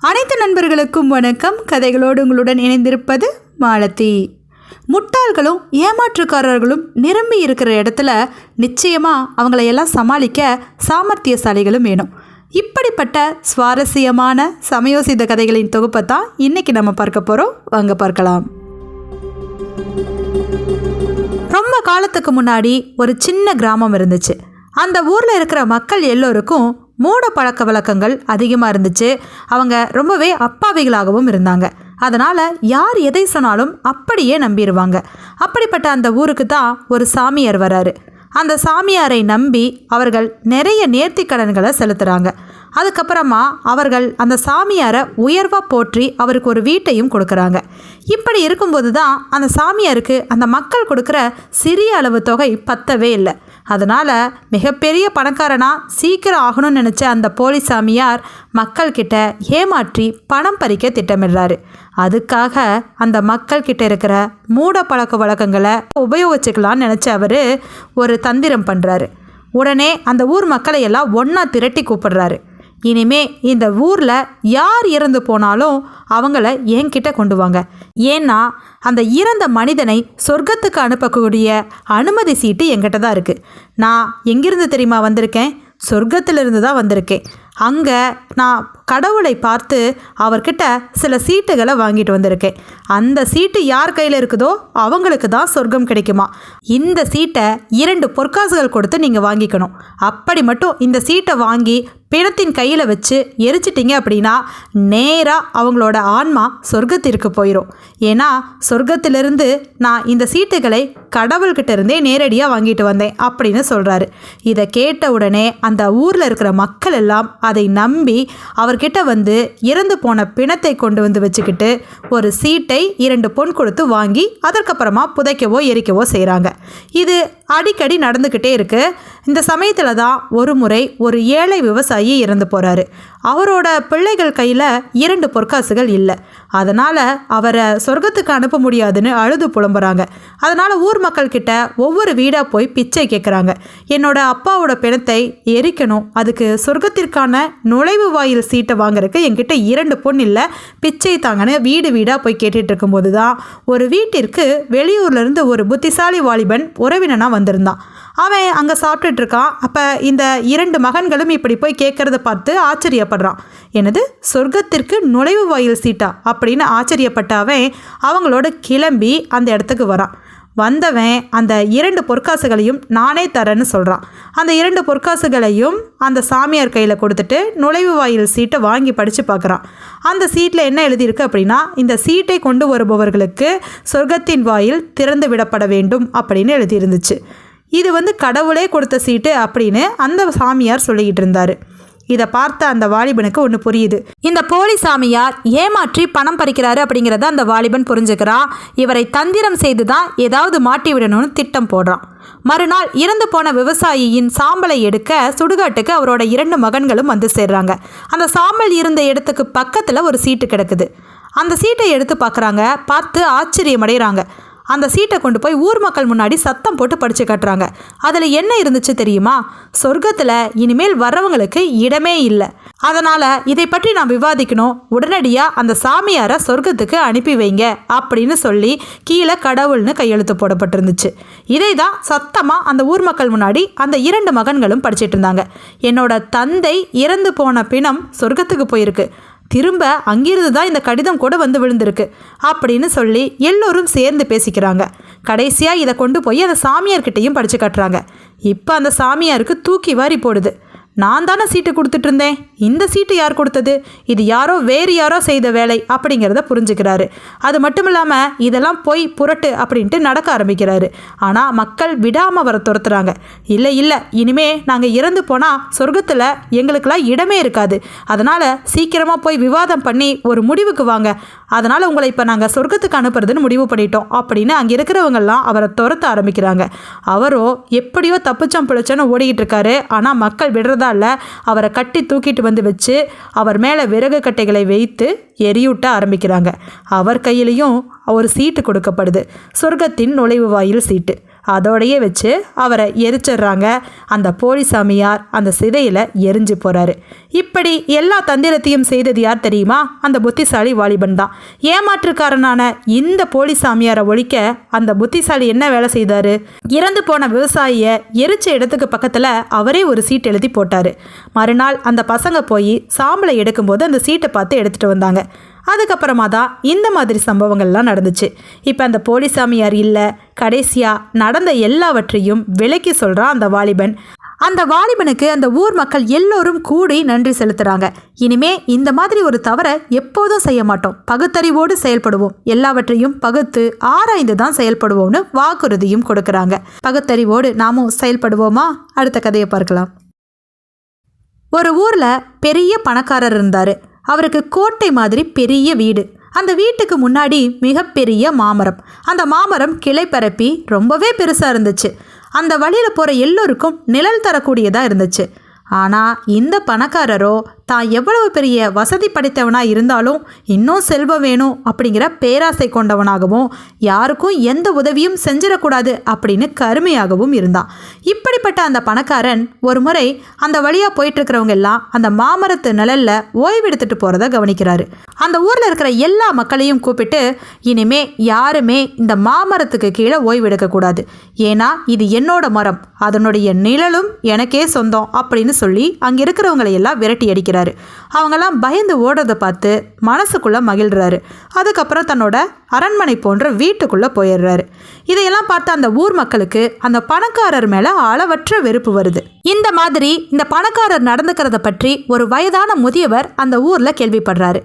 அனைத்து நண்பர்களுக்கும் வணக்கம். கதைகளோடு உங்களுடன் இணைந்திருப்பது மாலதி. முட்டாள்களும் ஏமாற்றுக்காரர்களும் நிரம்பி இருக்கிற இடத்துல நிச்சயமாக அவங்கள எல்லாம் சமாளிக்க சாமர்த்தியசாலிகளும் வேணும். இப்படிப்பட்ட சுவாரஸ்யமான சமயோசித கதைகளின் தொகுப்பை தான் இன்னைக்கு நம்ம பார்க்க போகிறோம் வாங்க பார்க்கலாம். ரொம்ப காலத்துக்கு முன்னாடி ஒரு சின்ன கிராமம் இருந்துச்சு. அந்த ஊரில் இருக்கிற மக்கள் எல்லோருக்கும் மூட பழக்க வழக்கங்கள் அதிகமாக இருந்துச்சு. அவங்க ரொம்பவே அப்பாவிகளாகவும் இருந்தாங்க. அதனால் யார் எதை சொன்னாலும் அப்படியே நம்பிடுவாங்க அப்படிப்பட்ட அந்த ஊருக்கு தான் ஒரு சாமியார் வராரு. அந்த சாமியாரை நம்பி அவர்கள் நிறைய நேர்த்திக்கடன்களை செலுத்துகிறாங்க அதுக்கப்புறமா அவர்கள் அந்த சாமியாரை உயர்வாக போற்றி அவருக்கு ஒரு வீட்டையும் கொடுக்குறாங்க. இப்படி இருக்கும்போது தான் அந்த சாமியாருக்கு அந்த மக்கள் கொடுக்குற சிறிய அளவு தொகை பத்தவே இல்லை. அதனால் மிகப்பெரிய பணக்காரனாக சீக்கிரம் ஆகணும்னு நினச்ச அந்த போலி சாமியார் மக்கள்கிட்ட ஏமாற்றி பணம் பறிக்க திட்டமிடுறாரு. அதுக்காக அந்த மக்கள்கிட்ட இருக்கிற மூட பழக்க வழக்கங்களை உபயோகிச்சுக்கலான்னு நினச்ச அவர் ஒரு தந்திரம் பண்ணுறாரு உடனே அந்த ஊர் மக்களை எல்லாம் ஒன்றா திரட்டி கூப்பிடுறாரு. இனிமே இந்த ஊரில் யார் இறந்து போனாலும் அவங்கள என்கிட்ட கொண்டு வாங்க. ஏன்னா அந்த இறந்த மனிதனை சொர்க்கத்துக்கு அனுப்பக்கூடிய அனுமதி சீட்டு என்கிட்ட தான் இருக்குது நான் எங்கிருந்து தெரியுமா வந்திருக்கேன்? சொர்க்கத்திலிருந்து தான் வந்திருக்கேன். அங்கே நான் கடவுளை பார்த்து அவர்கிட்ட சில சீட்டுகளை வாங்கிட்டு வந்திருக்கேன். அந்த சீட்டு யார் கையில் இருக்குதோ அவங்களுக்கு தான் சொர்க்கம் கிடைக்குமா. இந்த சீட்டை இரண்டு பொற்காசுகள் கொடுத்து நீங்கள் வாங்கிக்கணும். அப்படி மட்டும் இந்த சீட்டை வாங்கி பிணத்தின் கையில் வச்சு எரிச்சிட்டிங்க அப்படின்னா நேராக அவங்களோட ஆன்மா சொர்க்கத்திற்கு போயிடும் ஏன்னா சொர்க்கத்திலிருந்து நான் இந்த சீட்டுகளை கடவுள்கிட்ட இருந்தே நேரடியாக வாங்கிட்டு வந்தேன் அப்படின்னு சொல்கிறாரு இதை கேட்ட உடனே அந்த ஊரில் இருக்கிற மக்கள் எல்லாம் அதை நம்பி அவர் அவர்கிட்ட வந்து இறந்து போன பிணத்தை கொண்டு வந்து வச்சுக்கிட்டு ஒரு சீட்டை இரண்டு பொன் கொடுத்து வாங்கி அதற்கப்புறமா புதைக்கவோ எரிக்கவோ செய்கிறாங்க இது அடிக்கடி நடந்துக்கிட்டே இருக்குது இந்த சமயத்தில் தான் ஒரு முறை ஒரு ஏழை விவசாயி இறந்து போகிறாரு அவரோட பிள்ளைகள் கையில் இரண்டு பொற்காசுகள் இல்லை. அதனால் அவரை சொர்க்கத்துக்கு அனுப்ப முடியாதுன்னு அழுது புலம்புறாங்க. அதனால் ஊர் மக்கள்கிட்ட ஒவ்வொரு வீடாக போய் பிச்சை கேட்குறாங்க என்னோட அப்பாவோட பிணத்தை எரிக்கணும். அதுக்கு சொர்க்கத்திற்கான நுழைவு வாயில் சீட்டை வாங்குறதுக்கு என்கிட்ட இரண்டு பொண்ணு இல்லை. பிச்சை தாங்கன்னு வீடு வீடாக போய் கேட்டுட்டு இருக்கும்போது தான் ஒரு வீட்டிற்கு வெளியூர்லேருந்து ஒரு புத்திசாலி வாலிபன் உறவினனாக வந்திருந்தான். அவன் அங்கே சாப்பிட்டுட்டு இருக்கான். அப்போ இந்த இரண்டு மகன்களும் இப்படி போய் கேட்குறத பார்த்து ஆச்சரியப்படுறான். எனது சொர்க்கத்திற்கு நுழைவு வாயில் சீட்டா? அப்படின்னு ஆச்சரியப்பட்ட அவன் அவங்களோட கிளம்பி அந்த இடத்துக்கு வரான். வந்தவன் அந்த இரண்டு பொற்காசுகளையும் நானே தரேன்னு சொல்கிறான் அந்த இரண்டு பொற்காசுகளையும் அந்த சாமியார் கையில் கொடுத்துட்டு நுழைவு வாயில் சீட்டை வாங்கி படித்து பார்க்குறான் அந்த சீட்டில் என்ன எழுதியிருக்கு அப்படின்னா இந்த சீட்டை கொண்டு வருபவர்களுக்கு சொர்க்கத்தின் வாயில் திறந்து விடப்பட வேண்டும் அப்படின்னு எழுதியிருந்துச்சு. இது வந்து கடவுளே கொடுத்த சீட்டு அப்படின்னு அந்த சாமியார் சொல்லிக்கிட்டு இருந்தார். இதை பார்த்த அந்த வாலிபனுக்கு ஒன்று புரியுது. இந்த போலி சாமியார் ஏமாற்றி பணம் பறிக்கிறாரு அப்படிங்கிறத அந்த வாலிபன் புரிஞ்சுக்கிறான். இவரை தந்திரம் செய்து தான் ஏதாவது மாட்டி விடணும்னு திட்டம் போடுறான். மறுநாள் இறந்து போன விவசாயியின் சாம்பலை எடுக்க சுடுகாட்டுக்கு அவரோட இரண்டு மகன்களும் வந்து சேர்றாங்க. அந்த சாம்பல் இருந்த இடத்துக்கு பக்கத்தில் ஒரு சீட்டு கிடக்குது. அந்த சீட்டை எடுத்து பார்க்குறாங்க பார்த்து ஆச்சரியமடைகிறாங்க அந்த சீட்டை கொண்டு போய் ஊர் மக்கள் முன்னாடி சத்தம் போட்டு படித்து காட்டுறாங்க. அதில் என்ன இருந்துச்சு தெரியுமா? சொர்க்கத்தில் இனிமேல் வர்றவங்களுக்கு இடமே இல்லை. அதனால் இதை பற்றி நான் விவாதிக்கணும். உடனடியாக அந்த சாமியாரை சொர்க்கத்துக்கு அனுப்பி வைங்க அப்படின்னு சொல்லி கீழே கடவுள்னு கையெழுத்து போடப்பட்டிருந்துச்சு. இதை தான் சத்தமாக அந்த ஊர் மக்கள் முன்னாடி அந்த இரண்டு மகன்களும் படிச்சிட்டு இருந்தாங்க. என்னோட தந்தை இறந்து போன பிணம் சொர்க்கத்துக்கு போயிருக்கு. திரும்ப அங்கிருந்து தான் இந்த கடிதம் கூட வந்து விழுந்திருக்கு அப்படின்னு சொல்லி எல்லோரும் சேர்ந்து பேசிக்கிறாங்க. கடைசியாக இதை கொண்டு போய் அந்த சாமியார்கிட்டையும் படித்து காட்டுறாங்க. இப்போ அந்த சாமியாருக்கு தூக்கி வாரி போடுது. நான் தானே சீட்டு கொடுத்துட்டு இருந்தேன் இந்த சீட்டு யார் கொடுத்தது? இது யாரோ வேறு யாரோ செய்த வேலை அப்படிங்கிறத புரிஞ்சுக்கிறாரு. அது மட்டும் இல்லாமல் இதெல்லாம் போய் புரட்டு அப்படின்ட்டு நடக்க ஆரம்பிக்கிறாரு. ஆனால் மக்கள் விடாமல் வர துரத்துறாங்க. இல்லை இல்லை இனிமே நாங்கள் இறந்து போனால் சொர்க்கத்தில் எங்களுக்கெல்லாம் இடமே இருக்காது. அதனால் சீக்கிரமாக போய் விவாதம் பண்ணி ஒரு முடிவுக்கு வாங்க. அதனால் உங்களை இப்போ நாங்கள் சொர்க்கத்துக்கு அனுப்புறதுன்னு முடிவு பண்ணிட்டோம். அப்படின்னு அங்கே இருக்கிறவங்கெல்லாம் அவரை துரத்த ஆரம்பிக்கிறாங்க. அவரோ எப்படியோ தப்புச்சம் பிழைச்சோன்னு ஓடிக்கிட்டு இருக்காரு. ஆனால் மக்கள் விடுறதா இல்லை. அவரை கட்டி தூக்கிட்டு வந்து வச்சு அவர் மேலே விறகு கட்டைகளை வைத்து எரியூட்ட ஆரம்பிக்கிறாங்க. அவர் கையிலையும் ஒரு சீட்டு கொடுக்கப்படுது. சொர்க்கத்தின் நுழைவு வாயில் சீட்டு. அதோடையே வச்சு அவரை எரிச்சிடுறாங்க. அந்த போலிசாமியார் அந்த சிதையில் எரிஞ்சு போகிறாரு இப்படி எல்லா தந்திரத்தையும் செய்தது யார் தெரியுமா? அந்த புத்திசாலி வாலிபன் தான். ஏமாற்றுக்காரனான இந்த போலிசாமியாரை ஒழிக்க அந்த புத்திசாலி என்ன வேலை செய்தார்? இறந்து போன விவசாயியை எரிச்ச இடத்துக்கு பக்கத்தில் அவரே ஒரு சீட் எழுதி போட்டார். மறுநாள் அந்த பசங்க போய் சாம்பலை எடுக்கும்போது அந்த சீட்டை பார்த்து எடுத்துகிட்டு வந்தாங்க. அதுக்கப்புறமா தான் இந்த மாதிரி சம்பவங்கள்லாம் நடந்துச்சு. இப்போ அந்த போலி சாமியார் இல்லை கடைசியாக நடந்த எல்லாவற்றையும் விலக்கி சொல்கிறான் அந்த வாலிபன். அந்த வாலிபனுக்கு அந்த ஊர் மக்கள் எல்லோரும் கூடி நன்றி செலுத்துறாங்க. இனிமே இந்த மாதிரி ஒரு தவறை எப்போதும் செய்ய மாட்டோம். பகுத்தறிவோடு செயல்படுவோம். எல்லாவற்றையும் பகுத்து ஆராய்ந்து தான் செயல்படுவோம்னு வாக்குறுதியும் கொடுக்கறாங்க. பகுத்தறிவோடு நாமும் செயல்படுவோமா? அடுத்த கதையை பார்க்கலாம். ஒரு ஊரில் பெரிய பணக்காரர் இருந்தார். அவருக்கு கோட்டை மாதிரி பெரிய வீடு. அந்த வீட்டுக்கு முன்னாடி மிகப்பெரிய மாமரம். அந்த மாமரம் கிளை பரப்பி ரொம்பவே பெருசாக இருந்துச்சு. அந்த வழியில் போகிற எல்லோருக்கும் நிழல் தரக்கூடியதாக இருந்துச்சு. ஆனால் இந்த பணக்காரரோ தான் எவ்வளவு பெரிய வசதி படைத்தவனாக இருந்தாலும் இன்னும் செல்வம் வேணும் அப்படிங்கிற பேராசை கொண்டவனாகவும் யாருக்கும் எந்த உதவியும் செஞ்சிடக்கூடாது அப்படின்னு கருமையாகவும் இருந்தான். இப்படிப்பட்ட அந்த பணக்காரன் ஒரு முறை அந்த வழியாக போயிட்டுருக்கிறவங்க எல்லாம் அந்த மாமரத்து நிழலில் ஓய்வெடுத்துட்டு போகிறத கவனிக்கிறாரு. அந்த ஊரில் இருக்கிற எல்லா மக்களையும் கூப்பிட்டு இனிமே யாருமே இந்த மாமரத்துக்கு கீழே ஓய்வெடுக்கக்கூடாது ஏன்னா இது என்னோட மரம் அதனுடைய நிழலும் எனக்கே சொந்தம் அப்படின்னு சொல்லி அங்கே இருக்கிறவங்களை எல்லாம் விரட்டி அடிக்கிறார். அவங்கெல்லாம் பயந்து ஓடுறதை பார்த்து மனசுக்குள்ளே மகிழ்றாரு. அதுக்கப்புறம் தன்னோட அரண்மனை போன்ற வீட்டுக்குள்ளே போயிடுறாரு. இதையெல்லாம் பார்த்த அந்த ஊர் மக்களுக்கு அந்த பணக்காரர் மேலே அளவற்ற வெறுப்பு வருது. இந்த மாதிரி இந்த பணக்காரர் நடந்துக்கிறத பற்றி ஒரு வயதான முதியவர் அந்த ஊரில் கேள்விப்படுறாரு.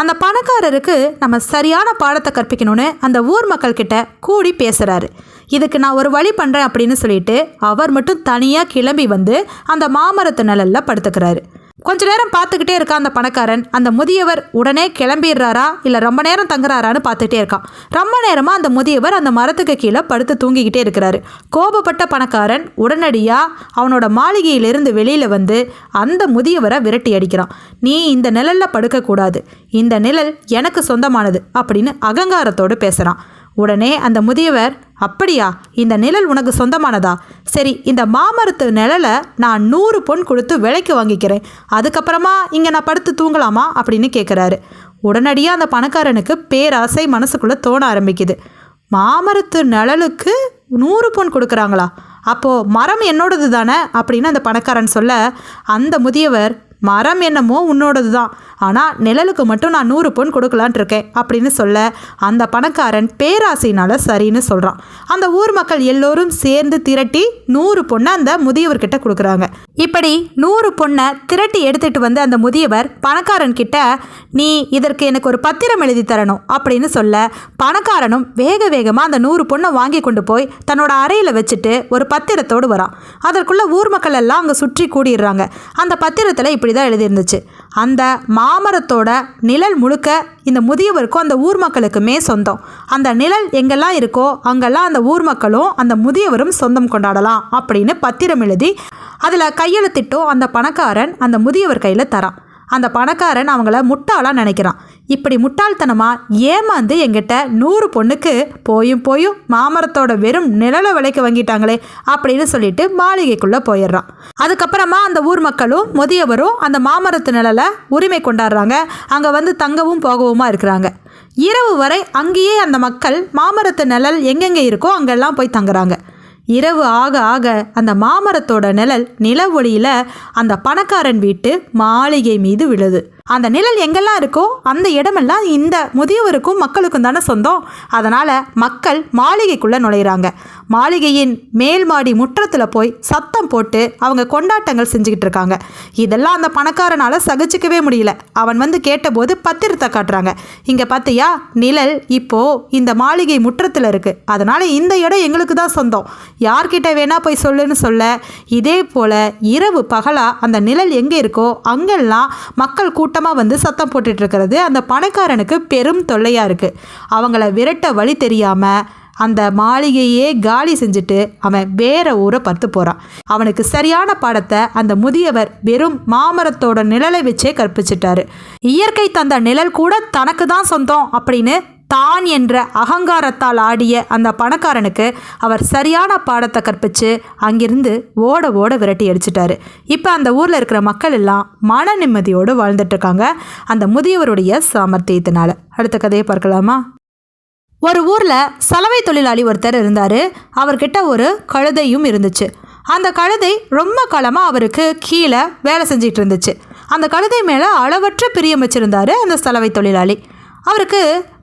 அந்த பணக்காரருக்கு நம்ம சரியான பாடத்தை கற்பிக்கணும்னு அந்த ஊர் மக்கள்கிட்ட கூடி பேசுகிறாரு இதுக்கு நான் ஒரு வழி பண்ணுறேன் அப்படின்னு சொல்லிட்டு அவர் மட்டும் தனியாக கிளம்பி வந்து அந்த மாமரத்து நிழலில் படுத்துக்கிறாரு. கொஞ்ச நேரம் பார்த்துக்கிட்டே இருக்கான் அந்த பணக்காரன். அந்த முதியவர் உடனே கிளம்பிடுறாரா? இல்லை ரொம்ப நேரம் தங்குறாரான்னு பார்த்துக்கிட்டே இருக்கான். ரொம்ப நேரமாக அந்த முதியவர் அந்த மரத்துக்கு கீழே படுத்து தூங்கிக்கிட்டே இருக்கிறாரு. கோபப்பட்ட பணக்காரன் உடனடியாக அவனோட மாளிகையிலிருந்து வெளியில் வந்து அந்த முதியவரை விரட்டி அடிக்கிறான். நீ இந்த நிழலில் படுக்கக்கூடாது இந்த நிழல் எனக்கு சொந்தமானது அப்படின்னு அகங்காரத்தோடு பேசுகிறான் உடனே அந்த முதியவர் அப்படியா? இந்த நிழல் உனக்கு சொந்தமானதா? சரி இந்த மாமரத்து நிழலை நான் நூறு பொன் கொடுத்து விலைக்கு வாங்கிக்கிறேன். அதுக்கப்புறமா இங்கே நான் படுத்து தூங்கலாமா? அப்படின்னு கேட்குறாரு உடனடியாக அந்த பணக்காரனுக்கு பேராசை மனசுக்குள்ளே தோண ஆரம்பிக்குது. மாமரத்து நிழலுக்கு நூறு பொன் கொடுக்குறாங்களா? அப்போது மரம் என்னோடது தானே அப்படின்னு அந்த பணக்காரன் சொல்ல அந்த முதியவர் மரம் என்னமோ உன்னோடது தான் ஆனால் நிழலுக்கு மட்டும் நான் நூறு பொன் கொடுக்கலான் இருக்கேன் அப்படின்னு சொல்ல அந்த பணக்காரன் பேராசையினால் சரின்னு சொல்கிறான் அந்த ஊர் மக்கள் எல்லோரும் சேர்ந்து திரட்டி நூறு பொண்ணை அந்த முதியவர்கிட்ட கொடுக்குறாங்க. இப்படி நூறு பொண்ணை திரட்டி எடுத்துகிட்டு வந்து அந்த முதியவர் பணக்காரன் கிட்ட நீ இதற்கு எனக்கு ஒரு பத்திரம் எழுதி தரணும் அப்படின்னு சொல்ல பணக்காரனும் வேக வேகமாக அந்த நூறு பொண்ணை வாங்கி கொண்டு போய் தன்னோட அறையில் வச்சுட்டு ஒரு பத்திரத்தோடு வரான். அதற்குள்ளே ஊர் மக்கள் எல்லாம் அங்கே சுற்றி கூடிடுறாங்க. அந்த பத்திரத்தில் இப்படி தான் எழுதியிருந்துச்சு. அந்த மாமரத்தோட நிழல் முழுக்க இந்த முதியவருக்கும் அந்த ஊர் மக்களுக்குமே சொந்தம். அந்த நிழல் எங்கெல்லாம் இருக்கோ அங்கெல்லாம் அந்த ஊர் மக்களும் அந்த முதியவரும் சொந்தம் கொண்டாடலாம் அப்படின்னு பத்திரம் எழுதி அதில் கையெழுத்திட்டோ அந்த பணக்காரன் அந்த முதியவர் கையில் தரான். அந்த பணக்காரன் அவங்கள முட்டாளாக நினைக்கிறான். இப்படி முட்டாள்தனமாக ஏமாந்து எங்கிட்ட நூறு பொண்ணுக்கு போயும் போயும் மாமரத்தோட வெறும் நிழலை விலைக்கு வாங்கிட்டாங்களே அப்படின்னு சொல்லிட்டு மாளிகைக்குள்ளே போயிடுறான். அதுக்கப்புறமா அந்த ஊர் மக்களும் முதியவரும் அந்த மாமரத்து நிழலை உரிமை கொண்டாடுறாங்க. அங்கே வந்து தங்கவும் போகவுமா இருக்கிறாங்க. இரவு வரை அங்கேயே அந்த மக்கள் மாமரத்து நிழல் எங்கெங்கே இருக்கோ அங்கெல்லாம் போய் தங்குறாங்க. இரவு ஆக ஆக அந்த மாமரத்தோட நிழல் நில ஒளியில் அந்த பணக்காரன் வீட்டு மாளிகை மீது விழுது. அந்த நிழல் எங்கெல்லாம் இருக்கோ அந்த இடமெல்லாம் இந்த முதியவருக்கும் மக்களுக்கும் தானே சொந்தம். அதனால் மக்கள் மாளிகைக்குள்ளே நுழையிறாங்க. மாளிகையின் மேல் மாடி முற்றத்தில் போய் சத்தம் போட்டு அவங்க கொண்டாட்டங்கள் செஞ்சுக்கிட்டு இருக்காங்க. இதெல்லாம் அந்த பணக்காரனால் சகிச்சுக்கவே முடியல. அவன் வந்து கேட்டபோது பத்திரத்தை காட்டுறாங்க. இங்கே பார்த்தியா நிழல் இப்போ இந்த மாளிகை முற்றத்தில் இருக்குது அதனால் இந்த இடம் எங்களுக்கு தான் சொந்தம். யார்கிட்ட வேணால் போய் சொல்லுன்னு சொல்ல. இதே போல் இரவு பகலாக அந்த நிழல் எங்கே இருக்கோ அங்கெல்லாம் மக்கள் கூட்டமாக வந்து சத்தம் போட்டுட்ருக்கிறது. அந்த பணக்காரனுக்கு பெரும் தொல்லையாக இருக்குது அவங்கள விரட்ட வழி தெரியாமல் அந்த மாளிகையே காலி செஞ்சுட்டு அவன் வேற ஊரை பத்து போகிறான் அவனுக்கு சரியான பாடத்தை அந்த முதியவர் வெறும் மாமரத்தோட நிழலை வச்சே கற்பிச்சிட்டாரு. இயற்கை தந்த நிழல் கூட தனக்கு தான் சொந்தம் அப்படின்னு தான் என்ற அகங்காரத்தால் ஆடிய அந்த பணக்காரனுக்கு அவர் சரியான பாடத்தை கற்பிச்சு அங்கிருந்து ஓட ஓட விரட்டி அடிச்சிட்டாரு. இப்போ அந்த ஊரில் இருக்கிற மக்கள் எல்லாம் மன நிம்மதியோடு வாழ்ந்துட்டுருக்காங்க அந்த முதியவருடைய சாமர்த்தியத்தினால. அடுத்த கதையை பார்க்கலாமா? ஒரு ஊரில் சலவை தொழிலாளி ஒருத்தர் இருந்தார். அவர்கிட்ட ஒரு கழுதையும் இருந்துச்சு. அந்த கழுதை ரொம்ப காலமாக அவருக்கு கீழே வேலை செஞ்சிட்டு இருந்துச்சு. அந்த கழுதை மேலே அளவற்ற பிரியம் வச்சுருந்தாரு அந்த சலவை தொழிலாளி. அவருக்கு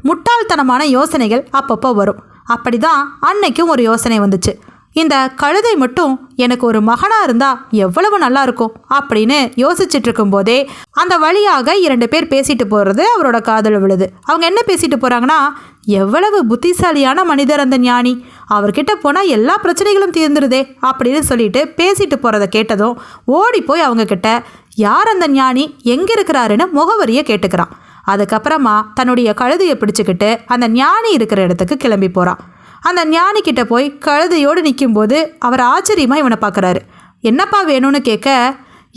முட்டாள்தனமான யோசனைகள் அப்பப்போ வரும். அப்படி தான் அன்னைக்கும் ஒரு யோசனை வந்துச்சு. இந்த கழுதை மட்டும் எனக்கு ஒரு மகனாக இருந்தால் எவ்வளவு நல்லா இருக்கும் அப்படின்னு யோசிச்சுட்டு இருக்கும்போதே அந்த வழியாக இரண்டு பேர் பேசிட்டு போகிறது அவரோட காதல் விழுது. அவங்க என்ன பேசிட்டு போகிறாங்கன்னா எவ்வளவு புத்திசாலியான மனிதர் அந்த ஞானி. அவர்கிட்ட போனால் எல்லா பிரச்சனைகளும் தீர்ந்துருதே அப்படின்னு சொல்லிட்டு பேசிட்டு போகிறத கேட்டதும் ஓடி போய் அவங்கக்கிட்ட யார் அந்த ஞானி? எங்கே இருக்கிறாருன்னு முகவரியை கேட்டுக்கிறான். அதுக்கப்புறமா தன்னுடைய கழுதையை பிடிச்சிக்கிட்டு அந்த ஞானி இருக்கிற இடத்துக்கு கிளம்பி போகிறான் அந்த ஞானி கிட்ட போய் கழுதையோடு நிற்கும்போது அவர் ஆச்சரியமாக இவனை பார்க்குறாரு என்னப்பா வேணும்னு கேட்க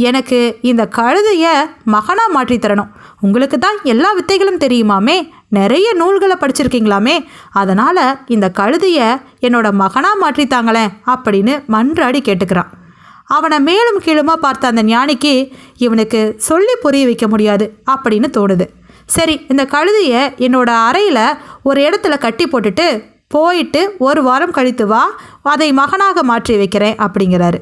எனக்கு இந்த கழுதையை மகனாக மாற்றி தரணும். உங்களுக்கு தான் எல்லா வித்தைகளும் தெரியுமாமே? நிறைய நூல்களை படிச்சிருக்கீங்களாமே? அதனால் இந்த கழுதையை என்னோட மகனாக மாற்றித்தாங்களேன் அப்படின்னு மன்றாடி கேட்டுக்கிறான். அவனை மேலும் கீழுமா பார்த்த அந்த ஞானிக்கு இவனுக்கு சொல்லி புரிய வைக்க முடியாது அப்படின்னு தோணுது. சரி இந்த கழுதையை என்னோட அறையில் ஒரு இடத்துல கட்டி போட்டுட்டு போயிட்டு ஒரு வாரம் கழித்து வா அதை மகனாக மாற்றி வைக்கிறேன் அப்படிங்கிறாரு.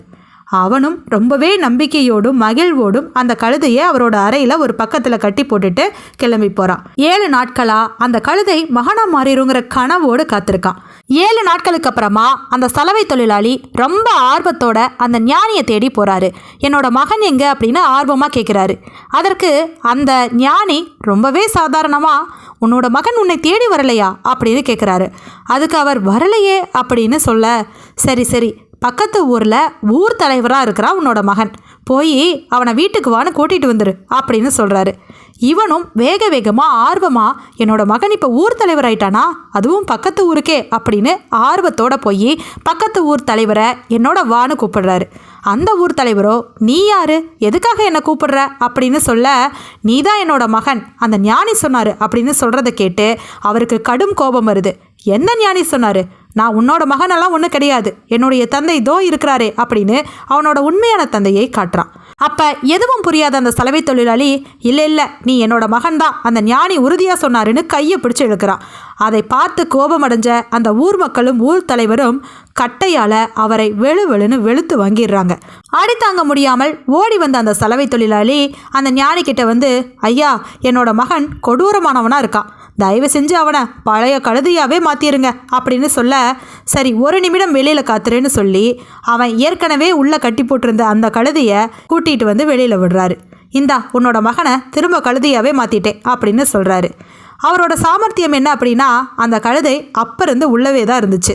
அவனும் ரொம்பவே நம்பிக்கையோடும் மகிழ்வோடும் அந்த கழுதையை அவரோட அறையில் ஒரு பக்கத்தில் கட்டி போட்டுட்டு கிளம்பி போகிறான் ஏழு நாட்களாக அந்த கழுதை மகனாக மாறிடுங்கிற கனவோடு காத்திருக்கான். ஏழு நாட்களுக்கு அப்புறமா அந்த சலவை தொழிலாளி ரொம்ப ஆர்வத்தோட அந்த ஞானியை தேடி போகிறாரு என்னோட மகன் எங்கே? அப்படின்னு ஆர்வமாக கேட்குறாரு அதற்கு அந்த ஞானி ரொம்பவே சாதாரணமாக உன்னோட மகன் உன்னை தேடி வரலையா? அப்படின்னு கேட்குறாரு அதுக்கு அவர் வரலையே அப்படின்னு சொல்ல சரி சரி பக்கத்து ஊரில் ஊர் தலைவராக இருக்கிறான் உன்னோட மகன். போய் அவனை வீட்டுக்கு வான்னு கூட்டிகிட்டு வந்துரு அப்படின்னு சொல்கிறாரு இவனும் வேக வேகமாக ஆர்வமாக என்னோட மகன் இப்போ ஊர் தலைவர் ஆயிட்டானா அதுவும் பக்கத்து ஊருக்கே அப்படின்னு ஆர்வத்தோட போய் பக்கத்து ஊர் தலைவரை என்னோட வான்னு கூப்பிடுறாரு. அந்த ஊர் தலைவரோ நீ யாரு? எதுக்காக என்னை கூப்பிடுற? அப்படின்னு சொல்ல நீ தான் என்னோட மகன். அந்த ஞானி சொன்னார் அப்படின்னு சொல்கிறத கேட்டு அவருக்கு கடும் கோபம் வருது. என்ன ஞானி சொன்னார்? நான் உன்னோட மகனெல்லாம் ஒன்றும் கிடையாது. என்னுடைய தந்தை தோ இருக்கிறாரே அப்படின்னு அவனோட உண்மையான தந்தையை காட்டுறான். அப்போ எதுவும் புரியாத அந்த சலவை தொழிலாளி இல்லை இல்லை நீ என்னோட மகன்தான். அந்த ஞானி உறுதியாக சொன்னாருன்னு கையை பிடிச்சு இழுக்கிறான். அதை பார்த்து கோபமடைஞ்ச அந்த ஊர் மக்களும் ஊர் தலைவரும் கட்டையால் அவரை வெளு வெளுன்னு வெளுத்து வாங்கிடுறாங்க. அடித்தாங்க முடியாமல் ஓடி வந்த அந்த சலவை தொழிலாளி அந்த ஞானிக்கிட்ட வந்து ஐயா என்னோட மகன் கொடூரமானவனாக இருக்கான். தயவு செஞ்சு அவனை பழைய கழுதையாகவே மாற்றிருங்க அப்படின்னு சொல்ல சரி ஒரு நிமிடம் வெளியில் காத்துறேன்னு சொல்லி அவன் ஏற்கனவே உள்ளே கட்டி போட்டிருந்த அந்த கழுதையை கூட்டிகிட்டு வந்து வெளியில் விடுறாரு. இந்தா உன்னோட மகனை திரும்ப கழுதையாகவே மாற்றிட்டேன் அப்படின்னு சொல்கிறாரு அவரோட சாமர்த்தியம் என்ன அப்படின்னா அந்த கழுதை அப்போ இருந்து உள்ளவே தான் இருந்துச்சு.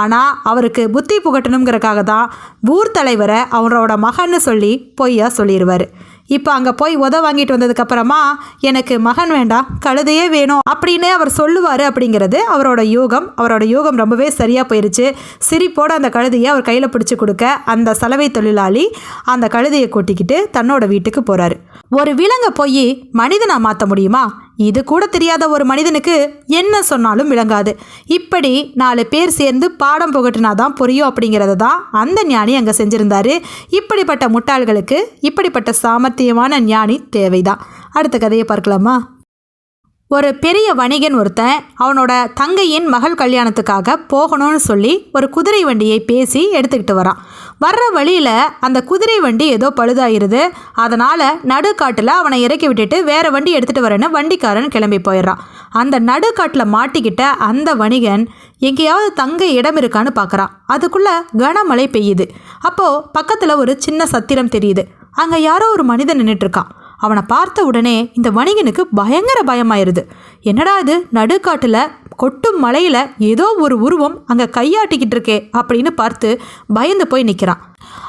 ஆனால் அவருக்கு புத்தி புகட்டணுங்கிறக்காக தான் ஊர் தலைவரை அவரோட மகன்னு சொல்லி பொய்யா சொல்லிடுவார் இப்போ அங்கே போய் உத வாங்கிட்டு வந்ததுக்கப்புறமா எனக்கு மகன் வேண்டாம் கழுதையே வேணும் அப்படின்னு அவர் சொல்லுவார் அப்படிங்கிறது அவரோட யோகம். அவரோட யோகம் ரொம்பவே சரியாக போயிருச்சு. சிரிப்போட அந்த கழுதையை அவர் கையில் பிடிச்சி கொடுக்க அந்த சலவை தொழிலாளி அந்த கழுதையை கூட்டிக்கிட்டு தன்னோட வீட்டுக்கு போகிறாரு ஒரு விலங்கை போய் மனிதனாக மாற்ற முடியுமா? இது கூட தெரியாத ஒரு மனிதனுக்கு என்ன சொன்னாலும் விளங்காது. இப்படி நாலு பேர் சேர்ந்து பாடம் புகட்டினா தான் புரியும் அப்படிங்கிறத தான் அந்த ஞானி அங்கே செஞ்சுருந்தாரு. இப்படிப்பட்ட முட்டாள்களுக்கு இப்படிப்பட்ட சாமர்த்தியமான ஞானி தேவைதான். அடுத்த கதையை பார்க்கலாமா? ஒரு பெரிய வணிகன் ஒருத்தன் அவனோட தங்கையின் மகள் கல்யாணத்துக்காக போகணும்னு சொல்லி ஒரு குதிரை வண்டியை பேசி எடுத்துக்கிட்டு வரான். வர்ற வழியில் அந்த குதிரை வண்டி ஏதோ பழுதாயிருது. அதனால் நடுக்காட்டில் அவனை இறக்கி விட்டுட்டு வேறு வண்டி எடுத்துகிட்டு வரேன்னு வண்டிக்காரன் கிளம்பி போயிடுறான். அந்த நடுக்காட்டில் மாட்டிக்கிட்ட அந்த வணிகன் எங்கேயாவது தங்க இடம் இருக்கான்னு பார்க்குறான் அதுக்குள்ளே கனமழை பெய்யுது. அப்போது பக்கத்தில் ஒரு சின்ன சத்திரம் தெரியுது. அங்கே யாரோ ஒரு மனிதன் நின்றுட்டுருக்கான் அவனை பார்த்த உடனே இந்த வணிகனுக்கு பயங்கர பயமாயிருது. என்னடா இது? நடுக்காட்டில் கொட்டும் மலையில் ஏதோ ஒரு உருவம் அங்கே கையாட்டிக்கிட்டு இருக்கே அப்படின்னு பார்த்து பயந்து போய் நிற்கிறான்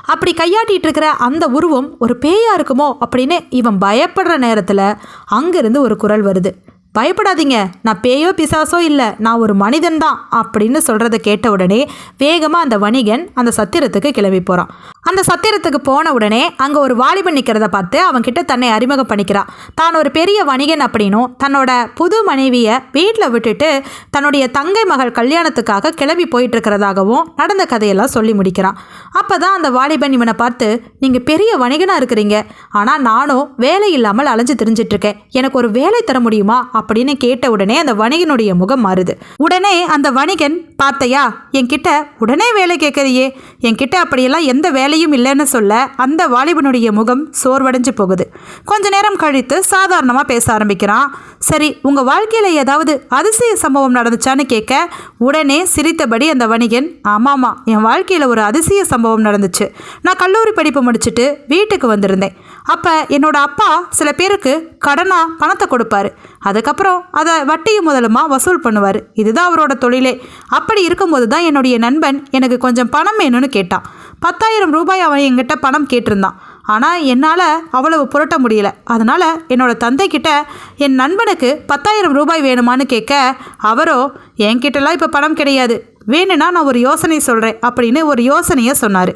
அப்படி கையாட்டிகிட்டு இருக்கிற அந்த உருவம் ஒரு பேயாக இருக்குமோ அப்படின்னு இவன் பயப்படுற நேரத்தில் அங்கேருந்து ஒரு குரல் வருது. பயப்படாதீங்க நான் பேயோ பிசாசோ இல்லை நான் ஒரு மனிதன் தான் அப்படின்னு சொல்கிறத கேட்ட உடனே வேகமாக அந்த வணிகன் அந்த சத்திரத்துக்கு கிளம்பி போகிறான் அந்த சத்திரத்துக்கு போன உடனே அங்கே ஒரு வாலிபன் நிற்கிறத பார்த்து அவன்கிட்ட தன்னை அறிமுகம் பண்ணிக்கிறான் தான் ஒரு பெரிய வணிகன் அப்படின்னும் தன்னோட புது மனைவியை வீட்டில் விட்டுட்டு தன்னுடைய தங்கை மகள் கல்யாணத்துக்காக கிளம்பி போயிட்டு இருக்கிறதாகவும் நடந்த கதையெல்லாம் சொல்லி முடிக்கிறான். அப்போ தான் அந்த வாலிபன் இவனை பார்த்து நீங்கள் பெரிய வணிகனாக இருக்கிறீங்க. ஆனால் நானும் வேலை இல்லாமல் அலைஞ்சு தெரிஞ்சிட்ருக்கேன் எனக்கு ஒரு வேலை தர முடியுமா? அப்படின்னு கேட்ட உடனே அந்த வணிகனுடைய முகம் மாறுது. உடனே அந்த வணிகன் பார்த்தையா என்கிட்ட உடனே வேலை கேட்குறியே என்கிட்ட அப்படியெல்லாம் எந்த வேலையும் இல்லைன்னு சொல்ல அந்த வாலிபனுடைய முகம் சோர்வடைஞ்சு போகுது. கொஞ்ச நேரம் கழித்து சாதாரணமாக பேச ஆரம்பிக்கிறான். சரி உங்கள் வாழ்க்கையில் ஏதாவது அதிசய சம்பவம் நடந்துச்சான்னு கேட்க உடனே சிரித்தபடி அந்த வணிகன் ஆமாம்மா என் வாழ்க்கையில் ஒரு அதிசய சம்பவம் நடந்துச்சு. நான் கல்லூரி படிப்பு முடிச்சுட்டு வீட்டுக்கு வந்திருந்தேன். அப்போ என்னோட அப்பா சில பேருக்கு கடனாக பணத்தை கொடுப்பாரு. அதுக்கப்புறம் அதை வட்டியும் முதலுமா வசூல் பண்ணுவார். இதுதான் அவரோட தொழிலே. அப்படி இருக்கும்போது தான் என்னுடைய நண்பன் எனக்கு கொஞ்சம் பணம் வேணும்னு கேட்டான். பத்தாயிரம் ரூபாய் அவன் என்கிட்ட பணம் கேட்டிருந்தான். ஆனால் என்னால் அவ்வளவு புரட்ட முடியல. அதனால் என்னோட தந்தைக்கிட்ட என் நண்பனுக்கு பத்தாயிரம் ரூபாய் வேணுமான்னு கேட்க அவரோ என்கிட்டலாம் இப்போ பணம் கிடையாது. வேணும்னா நான் ஒரு யோசனை சொல்கிறேன் அப்படின்னு ஒரு யோசனையை சொன்னார்.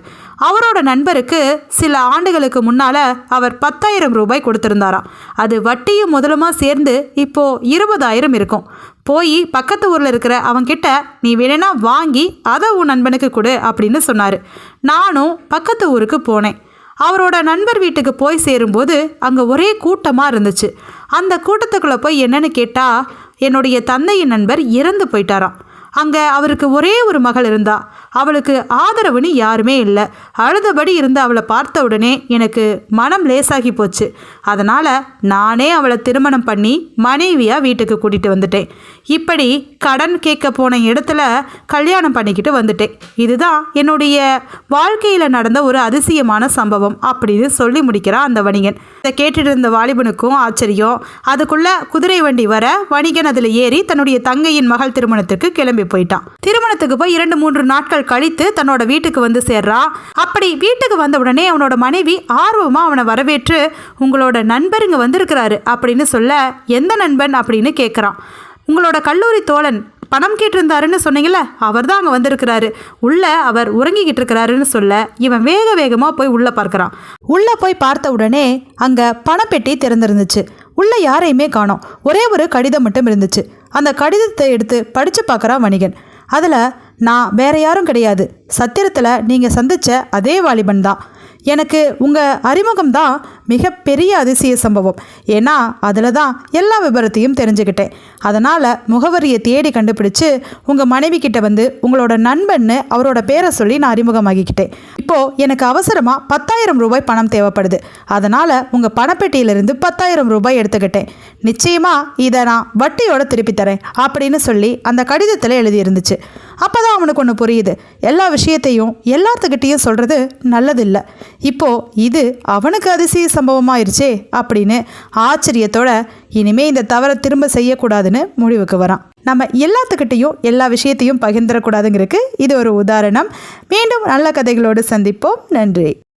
அவரோட நண்பருக்கு சில ஆண்டுகளுக்கு முன்னால் அவர் பத்தாயிரம் ரூபாய் கொடுத்துருந்தாராம் அது வட்டியும் முதலுமாக சேர்ந்து இப்போது இருபதாயிரம் இருக்கும். போய் பக்கத்து ஊரில் இருக்கிற அவன்கிட்ட நீ வேணா வாங்கி அதை உன் நண்பனுக்கு கொடு அப்படின்னு சொன்னார். நானும் பக்கத்து ஊருக்கு போனேன். அவரோட நண்பர் வீட்டுக்கு போய் சேரும்போது அங்கே ஒரே கூட்டமாக இருந்துச்சு. அந்த கூட்டத்துக்குள்ளே போய் என்னன்னு கேட்டால் என்னுடைய தந்தையின் நண்பர் இறந்து போயிட்டாராம். அங்கே அவருக்கு ஒரே ஒரு மகள் இருந்தா. அவளுக்கு ஆதரவுன்னு யாருமே இல்லை. அழுதபடி இருந்து அவளை பார்த்த உடனே எனக்கு மனம் லேசாகி போச்சு. அதனால் நானே அவளை திருமணம் பண்ணி மனைவியாக வீட்டுக்கு கூட்டிகிட்டு வந்துட்டேன். இப்படி கடன் கேட்க போன இடத்துல கல்யாணம் பண்ணிக்கிட்டு வந்துட்டேன். இதுதான் என்னுடைய வாழ்க்கையில் நடந்த ஒரு அதிசயமான சம்பவம் அப்படின்னு சொல்லி முடிக்கிறான் அந்த வணிகன். இதை கேட்டுட்டு இருந்த வாலிபனுக்கும் ஆச்சரியம். அதுக்குள்ளே குதிரை வண்டி வர வணிகன் அதில் ஏறி தன்னுடைய தங்கையின் மகள் திருமணத்துக்கு கிளம்பி போயிட்டான். திருமணத்துக்கு போய் இரண்டு மூன்று நாட்கள் கழித்து தன்னோட வீட்டுக்கு வந்து சேர்றான் அப்படி வீட்டுக்கு வந்த உடனே அவனோட மனைவி ஆர்வமாக அவனை வரவேற்று உங்களோட நண்பர் இங்கே வந்திருக்கிறாரு அப்படின்னு சொல்ல எந்த நண்பன்? அப்படின்னு கேட்குறான் உங்களோட கல்லூரி தோழன் பணம் கேட்டிருந்தாருன்னு சொன்னீங்கல்ல அவர் தான் அங்கே வந்திருக்கிறாரு. உள்ளே அவர் உறங்கிக்கிட்டு இருக்கிறாருன்னு சொல்ல இவன் வேக வேகமாக போய் உள்ளே பார்க்குறான். உள்ளே போய் பார்த்த உடனே அங்கே பணப்பெட்டி திறந்திருந்துச்சு. உள்ளே யாரையுமே காணோம். ஒரே ஒரு கடிதம் மட்டும் இருந்துச்சு. அந்த கடிதத்தை எடுத்து படித்து பார்க்குறான் வணிகன். அதில் நான் வேற யாரும் கிடையாது. சத்திரத்தில் நீங்கள் சந்தித்த அதே வாலிபன் தான். எனக்கு உங்கள் அறிமுகம் தான் மிகப்பெரிய அதிசய சம்பவம். ஏன்னா அதில் தான் எல்லா விபரத்தையும் தெரிஞ்சுக்கிட்டேன் அதனால் முகவரியை தேடி கண்டுபிடிச்சு உங்கள் மனைவி கிட்ட வந்து உங்களோட நண்பன்னு அவரோட பேரை சொல்லி நான் அறிமுகமாகிக்கிட்டேன். இப்போது எனக்கு அவசரமாக பத்தாயிரம் ரூபாய் பணம் தேவைப்படுது. அதனால் உங்கள் பணப்பெட்டியிலிருந்து பத்தாயிரம் ரூபாய் எடுத்துக்கிட்டேன். நிச்சயமாக இதை நான் வட்டியோட திருப்பி தரேன் அப்படின்னு சொல்லி அந்த கடிதத்தில் எழுதியிருந்துச்சு. அப்போ தான் அவனுக்கு ஒன்று புரியுது. எல்லா விஷயத்தையும் எல்லாத்துக்கிட்டேயும் சொல்கிறது நல்லதில்லை. இப்போது இது அவனுக்கு அதிசய சம்பவமாயிருச்சே அப்படின்னு ஆச்சரியத்தோட இனிமே இந்த தவறை திரும்ப செய்யக்கூடாதுன்னு முடிவுக்கு வரான். நம்ம எல்லாத்துக்கிட்டேயும் எல்லா விஷயத்தையும் பகிர்ந்துடக்கூடாதுங்கிறதுக்கு இது ஒரு உதாரணம். மீண்டும் நல்ல கதைகளோடு சந்திப்போம். நன்றி.